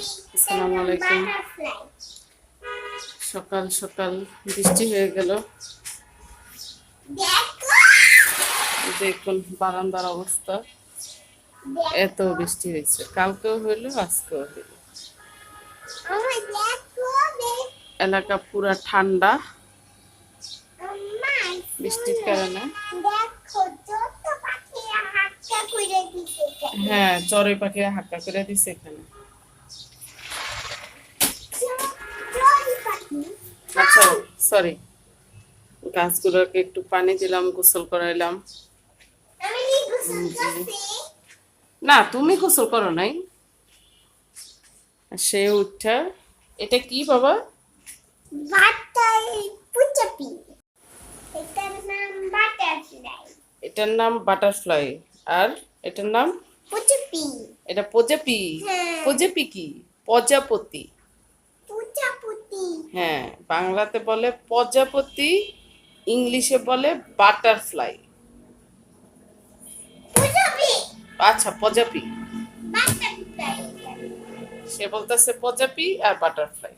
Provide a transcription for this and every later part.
আলাইকুম। সকাল সকাল, বৃষ্টি হয়ে গেল। দেখুন, বারান্দার অবস্থা। এত বৃষ্টি হয়েছে। কালকেও হইল, আজকেও হইল। এলাকা পুরা ঠান্ডা। বৃষ্টির কারণে। হ্যাঁ চড়ুই পাখিরা হাক্কা করে দিছে এখানে আচ্ছা সরি গাছগুলোকে একটু পানি দিলাম গোসল করাইলাম। না তুমি গোসল করো নাই। সে উঠা এটা কি বাবা? এটার নাম বাটারফ্লাই। আর এটার নাম? এটা প্রজাপি। হ্যাঁ। প্রজাপি কি? প্রজাপতি। হ্যাঁ বাংলাতে বলে প্রজাপতি ইংলিশে বলে বাটারফ্লাই। আচ্ছা প্রজাপি সে বলতেছে প্রজাপি আর বাটারফ্লাই।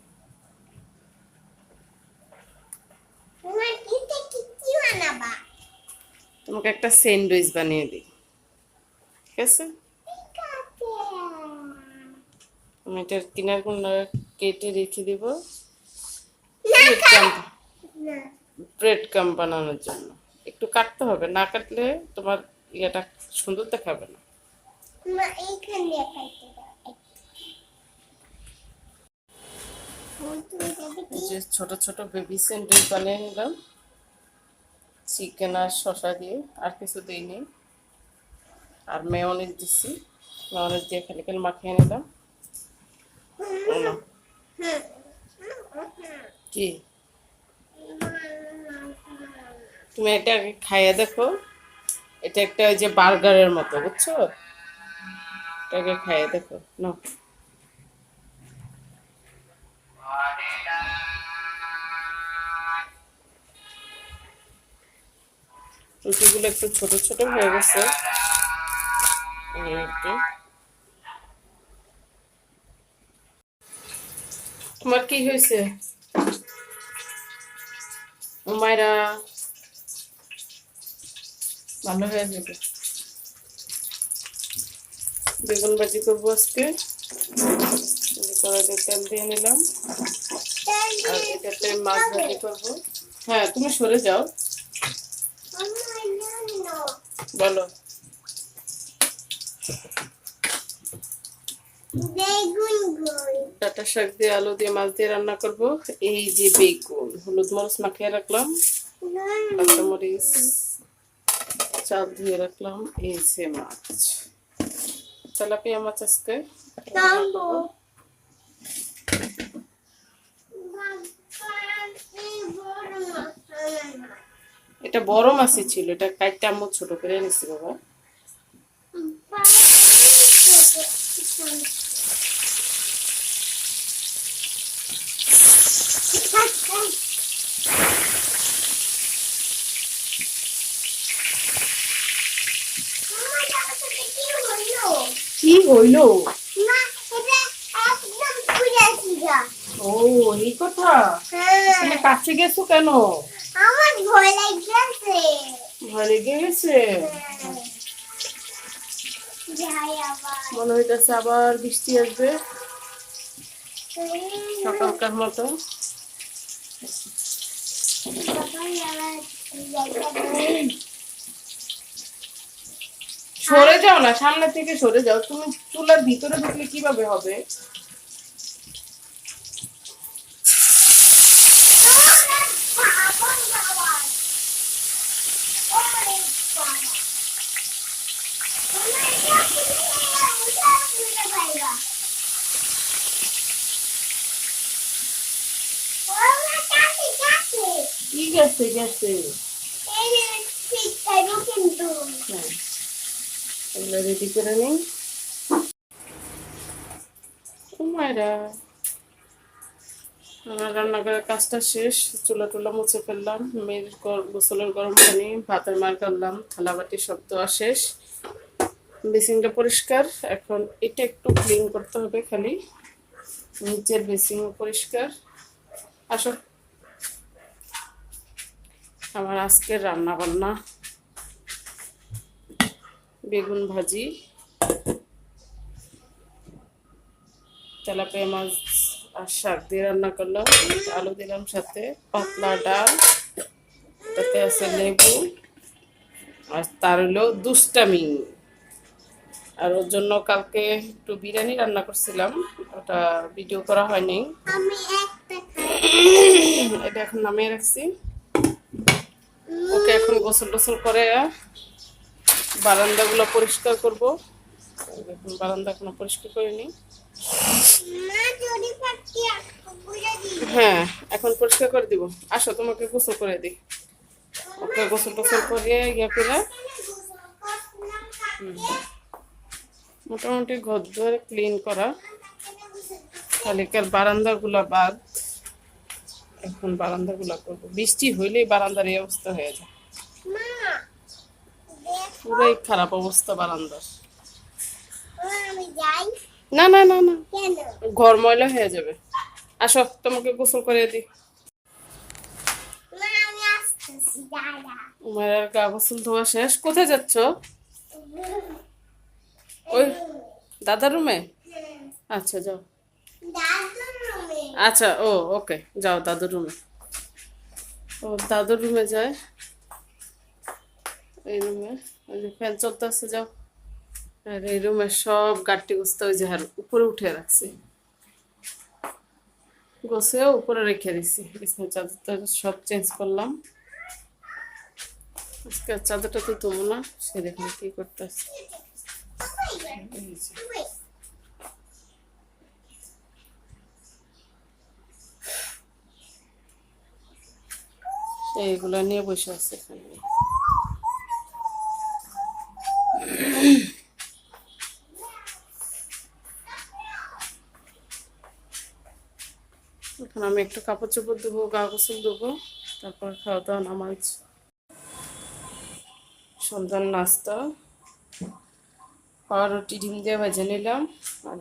তোমাকে একটা স্যান্ডউইচ বানিয়ে দিই। ঠিক আছে? আমি এটার কিনার কোনার কেটে রেখে দিব। ব্রেড কাম ব্রেড কাম বানানোর জন্য। একটু কাটতে হবে না কাটলে তোমার ইয়েটা সুন্দর দেখাবে না। যে ছোট ছোট বেবি স্যান্ডউইচ বানিয়ে নিলাম। চিকেন আর শসা দিয়ে আর কিছু দিইনি। আর মেয়নিজ দিচ্ছি মেয়নিজ দিয়ে খালি খালি মাখিয়ে নিলাম। কি? তুমি এটা খাইয়ে দেখো। এটা একটা ওই যে বার্গারের মতো, বুঝছ? এটাকে খাইয়ে দেখো না রুটিগুলো একটু ছোট ছোট হয়ে গেছে। তোমার কি হয়েছে? উমায়রা ভালো হয়ে যাবে। বেগুন ভাজি করব আজকে। কড়াইতে তেল দিয়ে নিলাম। আর এটাতে মাছ ভাজি করব। হ্যাঁ তুমি সরে যাও। বলো। ডাটা শাক দিয়ে আলু দিয়ে মাছ দিয়ে রান্না করব। এই যে বেগুন, হলুদ মরিচ মাখিয়ে রাখলাম। কাঁচামরিচ, চাল ধুয়ে রাখলাম। এই যে মাছ। তেলাপিয়া মাছ আজকে। এটা বড় মাছই ছিল, এটা কাইটটা আম্মু ছোট করে নিছি বাবা। কি হইল? ও এই কথা? তুমি কাছে গেছো কেন? আমার ভয় লাগছে ভয় লেগে গেছে? মনে হইতেছে আবার বৃষ্টি আসবে। সকালকার মতো। সরে যাও না সামনে থেকে সরে যাও। তুমি চুলার ভিতরে ঢুকলে কীভাবে হবে? গেছে গেছে। এগুলো রেডি করে নিই মায়েরা আমার রান্নাঘরের কাজটা শেষ। চুলা টুলা মুছে ফেললাম। মেয়ের গোসলের গরম পানি, ভাতের মার করলাম থালা বাটি সব দেওয়া শেষ। বেসিনটা পরিষ্কার। এখন এটা একটু ক্লিন করতে হবে খালি। নিচের বেসিং পরিষ্কার। আসো। আমার আজকের রান্না বান্না বেগুন ভাজি তেলাপিয়া মাছ আর শাক দিয়ে রান্না করলাম আলু দিলাম সাথে পাতলা ডাল তাতে আছে লেবু আর তার হলো দুষ্টামি। আর ওর জন্য কালকে একটু বিরিয়ানি রান্না করছিলাম ওটা ভিডিও করা হয়নি। এটা এখন নামিয়ে রাখছি। ওকে এখন গোসল টোসল করে বারান্দাগুলো পরিষ্কার করব। এখন বারান্দা এখনও পরিষ্কার করিনি। হ্যাঁ এখন পরিষ্কার করে দিব। আসো তোমাকে গোসল করে দিই। ওকে গোসল টোসল করে ইয়ে করে। মোটামুটি ঘর দুয়ার ক্লিন করা। খালিকার বারান্দাগুলা বাদ। এখন বারান্দাগুলা করব। বৃষ্টি হইলেই বারান্দার এই অবস্থা হয়ে যায়। পুরাই খারাপ অবস্থা বারান্দার। না না না না। ঘর ময়লা হয়ে যাবে। আসো, তোমাকে গোসল করে দিই। দাদা গা গোসল ধোয়া শেষ। কোথায় যাচ্ছ? ওই দাদার রুমে? আচ্ছা যাও। আচ্ছা ও, ওকে, যাও দাদুর রুমে ও, দাদুর রুমে যায়। এই রুমে ওই ফ্যান চলতে আসছে যাও। আর এই রুমে সব গাট্টি গুছতে ওই যে হার উপরে উঠে রাখছি। গোছেও উপরে রেখে দিছি। বিছনার চাদরটা সব চেঞ্জ করলাম। আজকে চাদরটা তো তুমো না, সে দেখুন কি করতে আসছে এইগুলো নিয়ে বসে আছে এখানে। এখন আমি একটু কাপড় চোপড় দেবো গা গোসল দেবো তারপর খাওয়া দাওয়া নামাজ। সন্ধ্যার নাস্তা। পাউরুটি ডিম দিয়ে ভেজে নিলাম। আর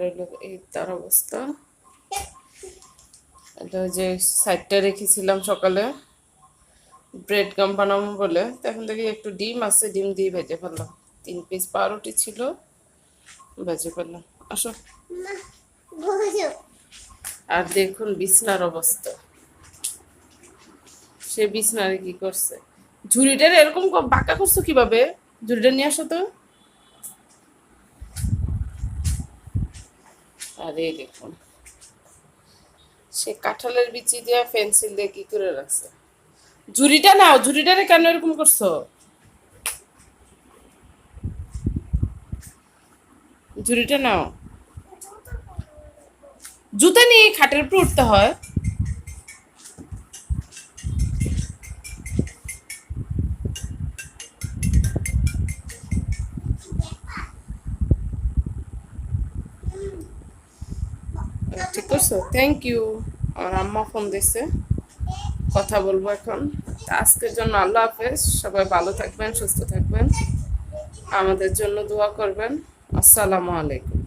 এই তার অবস্থা। এটা যে সাইডটা রেখেছিলাম সকালে। ব্রেড গাম বানাবো বলে এখন দেখি একটু ডিম আছে ডিম দিয়ে ভেজে ফেললাম। তিন পিস পাউরুটি ছিল ভেজে ফেললাম। আসো। আর দেখুন বিছনার অবস্থা। সে বিছনারে কি করছে? ঝুড়িটার এরকম বাঁকা করছ কীভাবে? ঝুড়িটা নিয়ে আসো তো। আরে দেখুন। সে কাঁঠালের বিচি দিয়ে পেন্সিল দিয়ে কি করে রাখছে? ঝুড়িটা নাও, ঝুড়িটারে কেন এরকম করছ? ঝুড়িটা নাও। জুতা নিয়ে খাটের উপর উঠতে হয়। ঠিক করছ? থ্যাংক ইউ আমার আম্মা ফোন দিছে। কথা বলব এখন। আজকের জন্য আল্লাহ হাফেজ। সবাই ভালো থাকবেন, সুস্থ থাকবেন। আমাদের জন্য দোয়া করবেন। আসসালামু আলাইকুম।